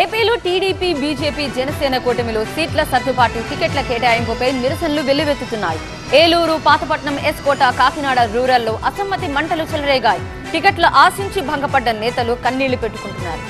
ఏపీలో TDP BJP Janasena కూటమిలో సీట్ల సర్దుబాటు టికెట్ల కేటాయింపుపై నిరసనలు వెల్లువెత్తుతున్నాయి. ఏలూరు పాతపట్నం ఎస్కోట కాకినాడ రూరల్లో అసమ్మతి మంటలు చెలరేగాయి. టికెట్ల ఆశించి భంగపడ్డ నేతలు కన్నీళ్ళు పెట్టుకుంటున్నారు.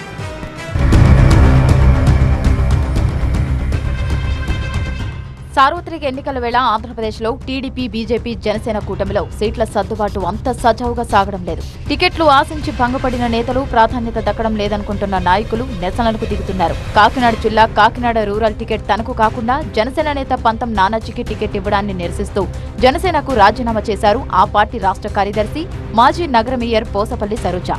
సార్వత్రిక ఎన్నికల వేళ ఆంధ్రప్రదేశ్లో టీడీపీ బీజేపీ జనసేన కూటమిలో సీట్ల సర్దుబాటు అంత సజావుగా సాగడం లేదు. టికెట్లు ఆశించి భంగపడిన నేతలు ప్రాధాన్యత దక్కడం లేదనుకుంటున్న నాయకులు నిరసనలకు దిగుతున్నారు. కాకినాడ జిల్లా కాకినాడ రూరల్ టికెట్ తనకు కాకుండా జనసేన నేత పంతం నానాజీకి టికెట్ ఇవ్వడాన్ని నిరసిస్తూ జనసేనకు రాజీనామా చేశారు ఆ పార్టీ రాష్ట్ర కార్యదర్శి మాజీ నగర మేయర్ పోసపల్లి సరోజ.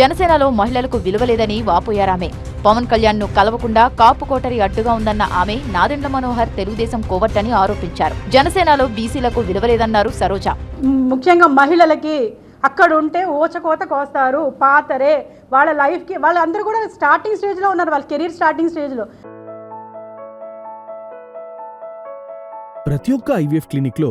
జనసేనలో మహిళలకు విలువలేదని వాపోయారామే. పవన్ కళ్యాణ్ను కలవకుండా కాపు కోటరి అడ్డుగా ఉందన్న ఆమె నాదెండ్ల మనోహర్ తెలుగుదేశం కోవట్టని ఆరోపించారు. జనసేనలో బీసీలకు విలువలేదన్నారు సరోజ. ముఖ్యంగా మహిళలకి అక్కడ ఉంటే ఓచకోత కోస్తారు పాతరే వాళ్ళ లైఫ్కి వాళ్ళందరూ కూడా స్టార్టింగ్ స్టేజ్లో ఉన్నారు వాళ్ళ కెరీర్ స్టార్టింగ్ స్టేజ్లో. ప్రతి ఒక్క ఐవీఎఫ్ క్లినిక్లో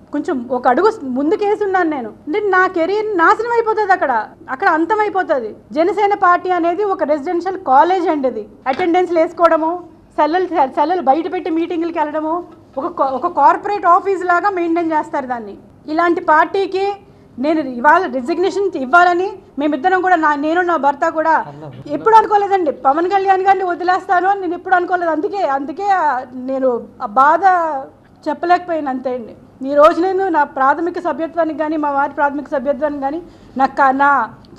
కొంచెం ఒక అడుగు ముందుకేసి ఉన్నాను నేను. అంటే నా కెరీర్ నాశనం అయిపోతుంది అక్కడ. అక్కడ అంతమైపోతుంది. జనసేన పార్టీ అనేది ఒక రెసిడెన్షియల్ కాలేజ్ అండి ఇది. అటెండెన్స్లు వేసుకోవడము సెల్లలు సెల్లలు బయట పెట్టి మీటింగులకి వెళ్ళడము ఒక ఒక కార్పొరేట్ ఆఫీస్ లాగా మెయింటైన్ చేస్తారు దాన్ని. ఇలాంటి పార్టీకి నేను ఇవాళ రిజిగ్నేషన్ ఇవ్వాలని మేమిద్దరం కూడా నా నేను నా భర్త కూడా ఎప్పుడు అనుకోలేదండి. పవన్ కళ్యాణ్ గారిని వదిలేస్తాను అని నేను ఎప్పుడు అనుకోలేదు. అందుకే అందుకే నేను ఆ బాధ చెప్పలేకపోయాను అంతే అండి. ఈ రోజు నేను నా ప్రాథమిక సభ్యత్వానికి కానీ మా వారి ప్రాథమిక సభ్యత్వానికి కానీ నా నా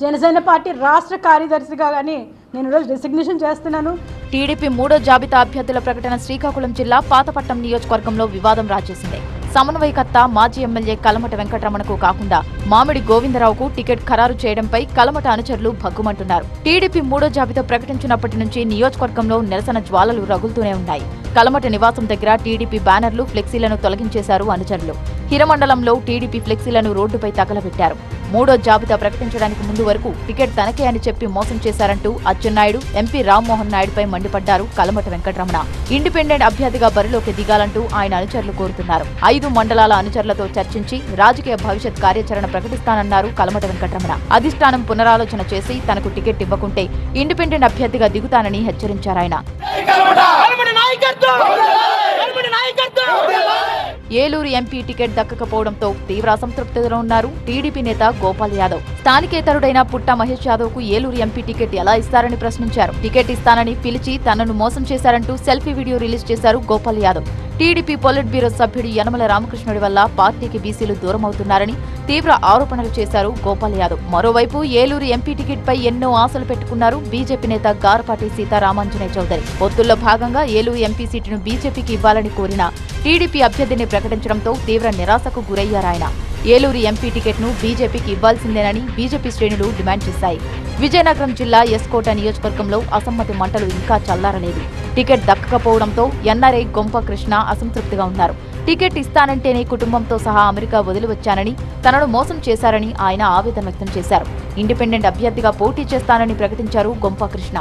జనసేన పార్టీ రాష్ట్ర కార్యదర్శిగా కానీ నేను ఈరోజు డిసిగ్నేషన్ చేస్తున్నాను. టీడీపీ మూడో జాబితా అభ్యర్థుల ప్రకటన శ్రీకాకుళం జిల్లా పాతపట్నం నియోజకవర్గంలో వివాదం రాజేసింది. సమన్వయకర్త మాజీ ఎమ్మెల్యే కలమట వెంకటరమణకు కాకుండా మామిడి గోవిందరావుకు టికెట్ ఖరారు చేయడంపై కలమట అనుచరులు భగ్గుమంటున్నారు. టీడీపీ మూడో జాబితా ప్రకటించినప్పటి నుంచి నియోజకవర్గంలో నిరసన జ్వాలలు రగులుతూనే ఉన్నాయి. కలమట నివాసం దగ్గర టీడీపీ బ్యానర్లు ఫ్లెక్సీలను తొలగించేశారు అనుచరులు. హిరమండలంలో టీడీపీ ఫ్లెక్సీలను రోడ్డుపై తగలబెట్టారు. మూడో జాబితా ప్రకటించడానికి ముందు వరకు టికెట్ తనకే అని చెప్పి మోసం చేశారంటూ అచ్చెన్నాయుడు ఎంపీ రామ్మోహన్ నాయుడుపై మండిపడ్డారు కలమట వెంకటరమణ. ఇండిపెండెంట్ అభ్యర్థిగా బరిలోకి దిగాలంటూ ఆయన అనుచరులు కోరుతున్నారు. ఐదు మండలాల అనుచరులతో చర్చించి రాజకీయ భవిష్యత్ కార్యాచరణ ప్రకటిస్తానన్నారు కలమట వెంకటరమణ. అధిష్టానం పునరాలోచన చేసి తనకు టికెట్ ఇవ్వకుంటే ఇండిపెండెంట్ అభ్యర్థిగా దిగుతానని హెచ్చరించారాయన. ఏలూరు ఎంపీ టికెట్ దక్కకపోవడంతో తీవ్ర అసంతృప్తిలో ఉన్నారు టీడీపీ నేత గోపాల్ యాదవ్. స్థానికేతరుడైన పుట్ట మహేష్ యాదవ్కు ఏలూరు ఎంపీ టికెట్ ఎలా ఇస్తారని ప్రశ్నించారు. టికెట్ ఇస్తానని పిలిచి తనను మోసం చేశారంటూ సెల్ఫీ వీడియో రిలీజ్ చేశారు Gopal Yadav. TDP polit bureau సభ్యుడు యనమల రామకృష్ణుడి వల్ల పార్టీకి బీసీలు దూరమవుతున్నారని తీవ్ర ఆరోపణలు చేశారు గోపాల్ యాదవ్. మరోవైపు ఏలూరు ఎంపీ టికెట్పై ఎన్నో ఆశలు పెట్టుకున్నారు బీజేపీ నేత గారపాటి సీతారామాంజనేయ చౌదరి. పొత్తుల్లో భాగంగా ఏలూరు ఎంపీ సీటును బీజేపీకి ఇవ్వాలని కోరిన టీడీపీ అభ్యర్థిని ప్రకటించడంతో తీవ్ర నిరాశకు గురయ్యారాయన ఏలూరు ఎంపీ టికెట్ను బీజేపీకి ఇవ్వాల్సిందేనని బీజేపీ శ్రేణులు డిమాండ్ చేశాయి. విజయనగరం జిల్లా ఎస్కోట నియోజకవర్గంలో అసమ్మతి మంటలు ఇంకా చల్లారలేదు. టికెట్ దక్కకపోవడంతో ఎన్ఆర్ఐ గొంప కృష్ణ అసంతృప్తిగా ఉన్నారు. టికెట్ ఇస్తానంటేనే కుటుంబంతో సహా అమెరికా వదిలి వచ్చానని తనను మోసం చేశారని ఆయన ఆవేదన వ్యక్తం చేశారు. ఇండిపెండెంట్ అభ్యర్థిగా పోటీ చేస్తానని ప్రకటించారు గొంప కృష్ణ.